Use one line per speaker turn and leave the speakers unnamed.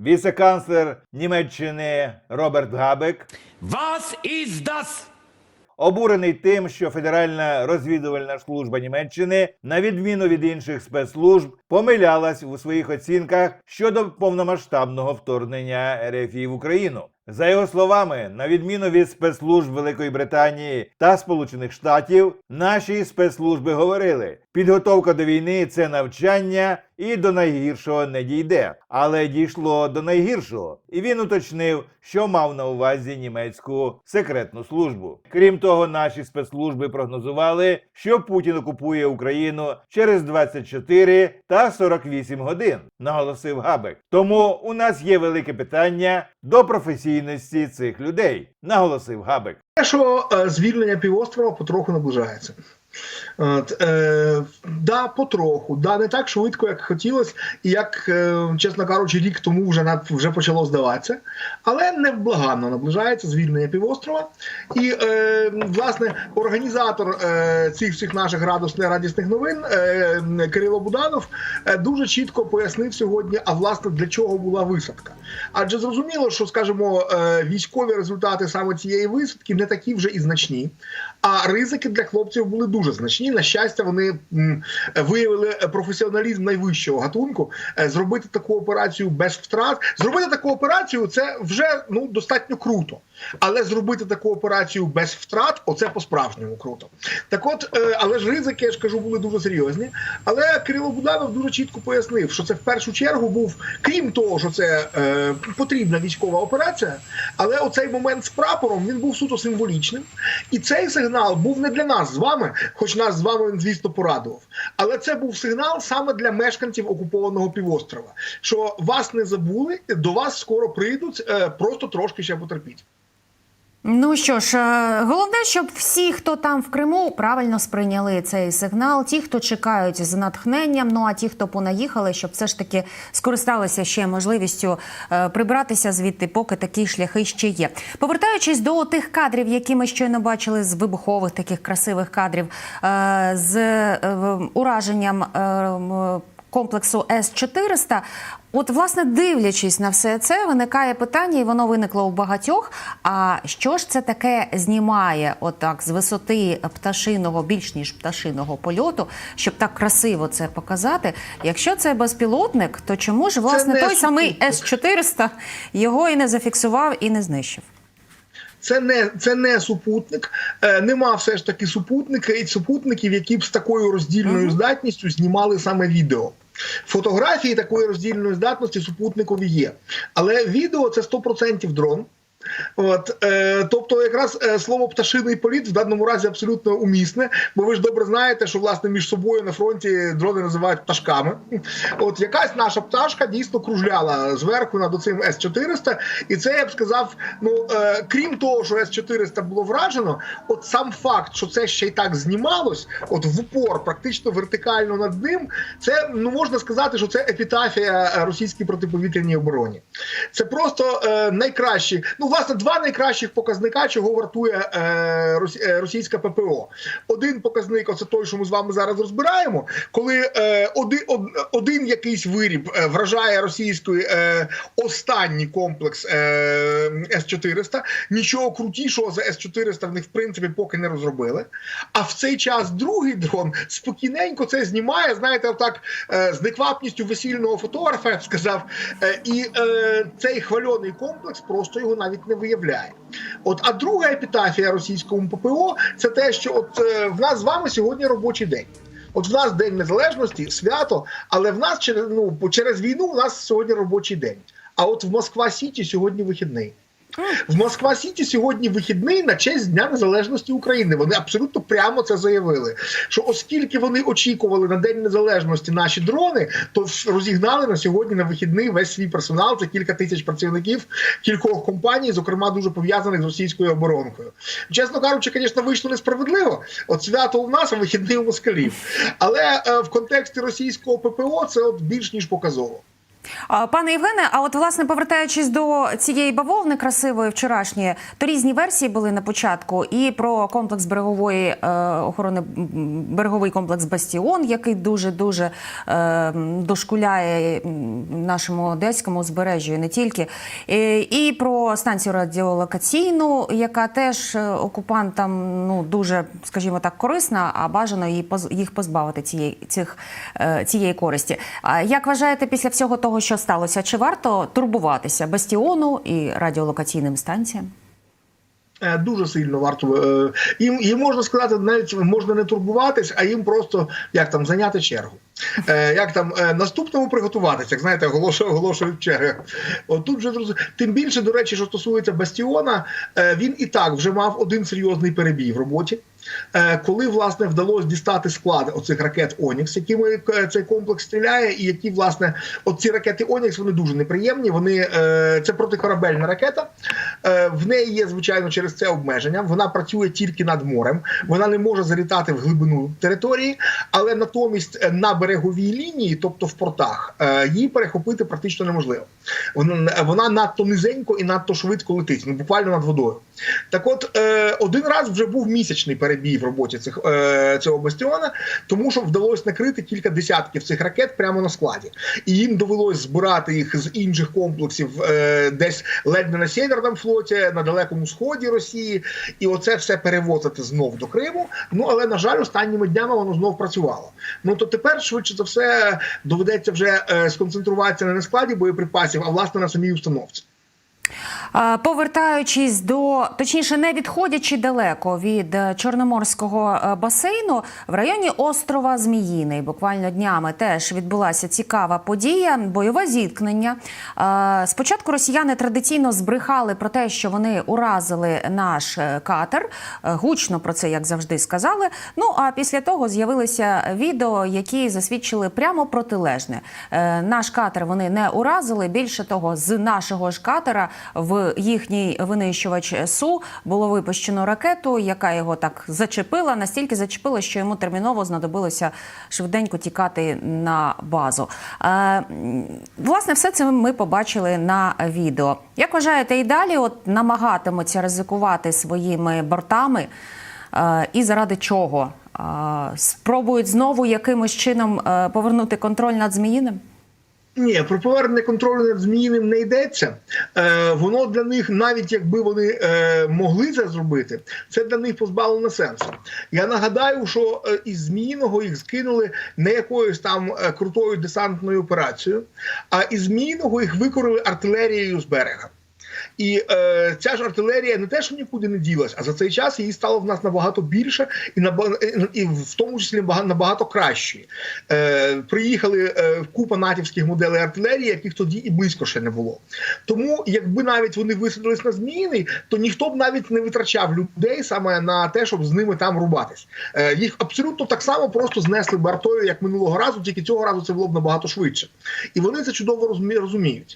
віце-канцлер Німеччини Роберт Габек
Was ist das?
обурений тим, що Федеральна розвідувальна служба Німеччини, на відміну від інших спецслужб, помилялась у своїх оцінках щодо повномасштабного вторгнення РФ в Україну. За його словами, на відміну від спецслужб Великої Британії та Сполучених Штатів, наші спецслужби говорили: підготовка до війни це навчання і до найгіршого не дійде. Але дійшло до найгіршого, і він уточнив, що мав на увазі німецьку секретну службу. Крім того, наші спецслужби прогнозували, що Путін окупує Україну через 24 та 48 годин, наголосив Габек. Тому у нас є велике питання до професійності цих людей, наголосив Габек.
Те, що звільнення півострова потроху наближається. От, е, да, потроху, да, не так швидко, як хотілося, і як, е, чесно кажучи, рік тому вже над, вже почало здаватися, але невблаганно наближається звільнення півострова. І, е, власне, організатор е, цих всіх наших радісних, радісних новин е, Кирило Буданов е, дуже чітко пояснив сьогодні, а власне для чого була висадка. Адже зрозуміло, що, скажімо, е, військові результати саме цієї висадки не такі вже і значні. А ризики для хлопців були дуже значні. На щастя, вони виявили професіоналізм найвищого гатунку. Е, Зробити таку операцію без втрат. Зробити таку операцію це вже ну достатньо круто. Але зробити таку операцію без втрат оце по-справжньому круто. Так от, е, але ж ризики, я ж кажу, були дуже серйозні. Але Кирило Буданов дуже чітко пояснив, що це в першу чергу був, крім того, що це е, потрібна військова операція, але оцей момент з прапором він був суто символічним. І цей сигнал був не для нас з вами, хоч нас з вами він, звісно, порадував. Але це був сигнал саме для мешканців окупованого півострова, що вас не забули, до вас скоро прийдуть, е, просто трошки ще потерпіть.
Ну що ж, е, головне, щоб всі, хто там в Криму, правильно сприйняли цей сигнал. Ті, хто чекають з натхненням. Ну а ті, хто понаїхали, щоб все ж таки скористалися ще можливістю е, прибратися звідти, поки такі шляхи ще є. Повертаючись до тих кадрів, які ми щойно бачили з вибухових таких красивих кадрів, е, з ураженням. Комплексу С-400. От, власне, дивлячись на все це, виникає питання, і воно виникло у багатьох. А що ж це таке знімає, отак, з висоти пташиного, більш ніж пташиного польоту, щоб так красиво це показати? Якщо це безпілотник, то чому ж власне
не
той самий. С-400 його і не зафіксував, і не знищив?
Це не це не супутник. Е, нема все ж таки супутника і супутників, які б з такою роздільною здатністю знімали саме відео. Фотографії такої роздільної здатності супутникові є. Але відео це 100% дрон. От, е, тобто, якраз е, слово пташиний політ в даному разі абсолютно умісне, бо ви ж добре знаєте, що власне між собою на фронті дрони називають пташками. От якась наша пташка дійсно кружляла зверху над цим С-400, і це я б сказав. Ну е, крім того, що С-400 було вражено, от сам факт, що це ще й так знімалось, от в упор, практично вертикально над ним, це ну можна сказати, що це епітафія російській протиповітряній обороні. Це просто е, найкращі, ну власне, два найкращих показника, чого вартує е, е, російська ППО. Один показник, оце той, що ми з вами зараз розбираємо, коли е, один, од, один якийсь виріб е, вражає російський е, останній комплекс е, С-400, нічого крутішого за С-400 в них в принципі поки не розробили. А в цей час другий дрон спокійненько це знімає, знаєте, отак е, з неквапністю весільного фотографа, я б сказав. Е, і е, цей хвальоний комплекс просто його навіть не виявляє. От, а друга епітафія російському ППО це те, що от е, в нас з вами сьогодні робочий день. От в нас День Незалежності, свято, але в нас через ну через війну у нас сьогодні робочий день. А от в Москва Сіті сьогодні вихідний. В Москва Сіті сьогодні вихідний на честь Дня Незалежності України. Вони абсолютно прямо це заявили. Що оскільки вони очікували на День Незалежності наші дрони, то розігнали на сьогодні на вихідний весь свій персонал. Це кілька тисяч працівників кількох компаній, зокрема дуже пов'язаних з російською оборонкою. Чесно кажучи, звісно, вийшло несправедливо. От свято у нас, а вихідний у москалів. Але е, в контексті російського ППО це от більш ніж показово.
Пане Євгене, а от власне повертаючись до цієї бавовни красивої вчорашньої, то різні версії були на початку і про комплекс берегової е, охорони береговий комплекс Бастіон, який дуже дуже е, дошкуляє нашому одеському узбережжю, не тільки, і, і про станцію радіолокаційну, яка теж е, окупантам ну дуже, скажімо так, корисна, а бажано її їх позбавити цієї цих е, цієї користі. А як вважаєте, після всього того, що сталося, чи варто турбуватися бастіону і радіолокаційним станціям?
Е, Дуже сильно варто е, їм, їм можна сказати, навіть можна не турбуватись, а їм просто як там зайняти чергу. Е, як там наступному приготуватися, як знаєте, оголошують, оголошують черги. От тут вже тим більше, до речі, що стосується Бастіона, він і так вже мав один серйозний перебій в роботі. Е, Коли власне вдалося дістати склад оцих ракет Онікс, якими е, цей комплекс стріляє, і які власне оці ракети Онікс вони дуже неприємні. Вони е, це протикорабельна ракета. В неї є звичайно через це обмеження. Вона працює тільки над морем. Вона не може залітати в глибину території, але натомість на береговій лінії, тобто в портах, її перехопити практично неможливо. Вона, надто низенько і надто швидко летить, ну буквально над водою. Так, от один раз вже був місячний перебій в роботі цих е, цього бастіона, тому що вдалося накрити кілька десятків цих ракет прямо на складі, і їм довелось збирати їх з інших комплексів, е, десь ледь не на Сєвєрному флоті, на далекому сході Росії, і оце все перевозити знов до Криму. Ну але на жаль, останніми днями воно знов працювало. Ну то тепер швидше за все доведеться вже е, сконцентруватися не на складі боєприпасів, а власне на самій установці.
Повертаючись до точніше, не відходячи далеко від е, чорноморського е, басейну, в районі острова Зміїний буквально днями теж відбулася цікава подія, бойове зіткнення. Спочатку росіяни традиційно збрехали про те, що вони уразили наш е, катер. Гучно про це, як завжди, сказали. Ну а після того з'явилися відео, які засвідчили прямо протилежне. Наш катер вони не уразили. Більше того, з нашого ж катера в їхній винищувач СУ було випущено ракету, яка його так зачепила, настільки зачепила, що йому терміново знадобилося швиденько тікати на базу. Е, Власне, все це ми побачили на відео. Як вважаєте, і далі от намагатимуться ризикувати своїми бортами? Е, І заради чого? Е, Спробують знову якимось чином повернути контроль над Зміїним?
Ні, про повернення контролю над зміїним не йдеться. Е, воно для них, навіть якби вони е, могли це зробити, це для них позбавлено сенсу. Я нагадаю, що е, із Зміїного їх скинули не якоюсь там е, крутою десантною операцією, а із Зміїного їх викорили артилерією з берега. І е, ця ж артилерія не те, що нікуди не ділась, а за цей час її стало в нас набагато більше, і і в тому числі бага- набагато кращі. Е, приїхали е, купа натівських моделей артилерії, яких тоді і близько ще не було. Тому, якби навіть вони висадились на зміни, то ніхто б навіть не витрачав людей саме на те, щоб з ними там рубатись. Е, їх абсолютно так само просто знесли б артою, як минулого разу, тільки цього разу це було б набагато швидше. І вони це чудово розумі- розуміють.